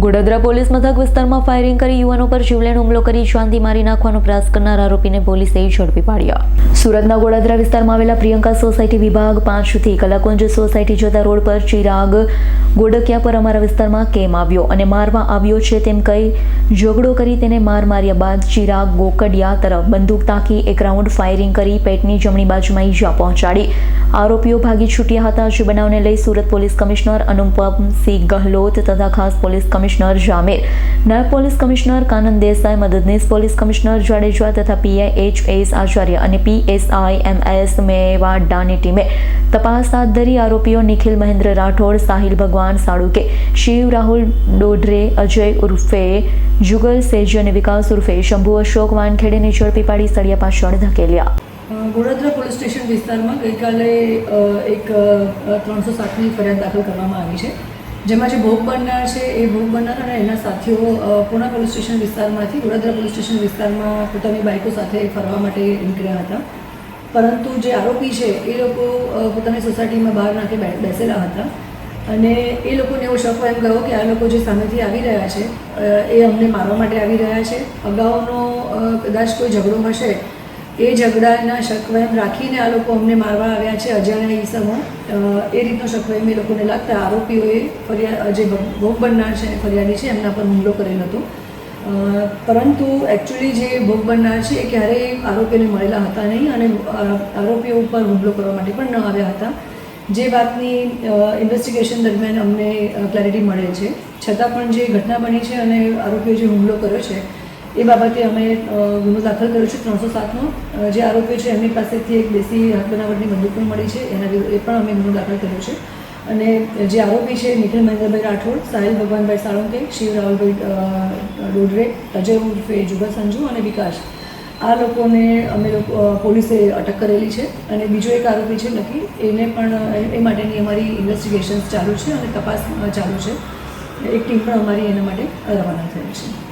Godadara police મથક વિસ્તારમાં firing કરી યુવાનો પર જીવલેણ હુમલો કરી શાંતિ મારી નાખવાનો પ્રયાસ કરનાર આરોપીને પોલીસે ઝડપી પાડ્યા. સુરતના ગોડાદરા વિસ્તારમાં આવેલા પ્રિયંકા સોસાયટી વિભાગ પાંચથી કલાકુંજ સોસાયટી જતા રોડ પર ચિરાગ ગોડકિયા પર અમારા વિસ્તારમાં કેમ આવ્યો અને મારવા આવ્યો છે તેમ કહી ઝઘડો કરી તેને માર માર્યા બાદ ચિરાગ ગોકડિયા તરફ બંદૂક તાકી એક રાઉન્ડ ફાયરિંગ કરી પેટની જમણી બાજુમાં ઈજા પહોંચાડી. આરોપીઓ ભાગી છૂટ્યા હતા. જે બનાવને લઈ સુરત પોલીસ કમિશનર અનુપમસિંહ ગહલોત તથા ખાસ પોલીસ કમિશનર જામીર, નાયબ પોલીસ કમિશનર કાનન દેસાઈ, મદદનીશ પોલીસ કમિશનર જાડેજા તથા પીઆઈ એચ એસ આચાર્ય અને પીએસઆઈ એમ એસ મેવાડાની ટીમે તપાસ હાથ ધરી આરોપીઓ નિખિલ મહેન્દ્ર રાઠોડ, સાહિલ ભગવાન સાળુકે, શિવ રાહુલ ડોડરે અજય ઉર્ફે, જુગલ સેજી અને વિકાસ ઉર્ફે, શંભુ અશોક વાનખેડેને ઝડપી પાડી સળિયા પાછળ ધકેલ્યા. ગોડાદરા પોલીસ સ્ટેશન વિસ્તારમાં ગઈકાલે એક ત્રણસો સાતની ફરિયાદ દાખલ કરવામાં આવી છે. જેમાં જે ભોગ બનનાર છે એ ભોગ બનનાર અને એના સાથીઓ પૂના પોલીસ સ્ટેશન વિસ્તારમાંથી ગોડાદરા પોલીસ સ્ટેશન વિસ્તારમાં પોતાની બાઇકો સાથે ફરવા માટે નીકળ્યા હતા. પરંતુ જે આરોપી છે, એ લોકો પોતાની સોસાયટીમાં બહાર નાખે બેસેલા હતા. અને એ લોકોને એવો શક એમ ગયો કે આ લોકો જે સામેથી આવી રહ્યા છે એ અમને મારવા માટે આવી રહ્યા છે. અગાઉનો કદાચ કોઈ ઝઘડો હશે એ ઝઘડાના શકવયમ રાખીને આ લોકો અમને મારવા આવ્યા છે અજાણ્યા ઈસમો. એ રીતનો શકવયમ એ લોકોને લાગતા આરોપીઓએ ફરિયાદ જે ભોગ બનનાર છે ફરિયાદી છે, એમના પર હુમલો કરેલો હતો. પરંતુ એકચ્યુઅલી જે ભોગ બનનાર છે એ ક્યારેય આરોપીને મળેલા હતા નહીં અને આરોપીઓ ઉપર હુમલો કરવા માટે પણ ન આવ્યા હતા. જે વાતની ઇન્વેસ્ટિગેશન દરમિયાન અમને ક્લેરિટી મળે છે. છતાં પણ જે ઘટના બની છે અને આરોપીઓ જે હુમલો કર્યો છે એ બાબતે અમે ગુનો દાખલ કર્યો છે ત્રણસો સાતનો. જે આરોપીઓ છે, એમની પાસેથી એક દેશી હાથ બનાવટની બંદૂક પણ મળી છે. એના એ પણ અમે ગુનો દાખલ કર્યો છે. અને જે આરોપી છે, નિખિલ મહેન્દ્રભાઈ રાઠોડ, સાહિલ ભગવાનભાઈ સાળુંકે, શિવ રાહુલભાઈ ડોડરે, અજય ઉર્ફે જુગલ સંજુ અને વિકાસ. આ લોકોને અમે લોકો પોલીસે અટક કરેલી છે. અને બીજો એક આરોપી છે નક્કી એને પણ એ માટેની અમારી ઇન્વેસ્ટિગેશન્સ ચાલુ છે અને તપાસ ચાલુ છે. એક ટીમ પણ અમારી એના માટે રવાના થયેલ છે.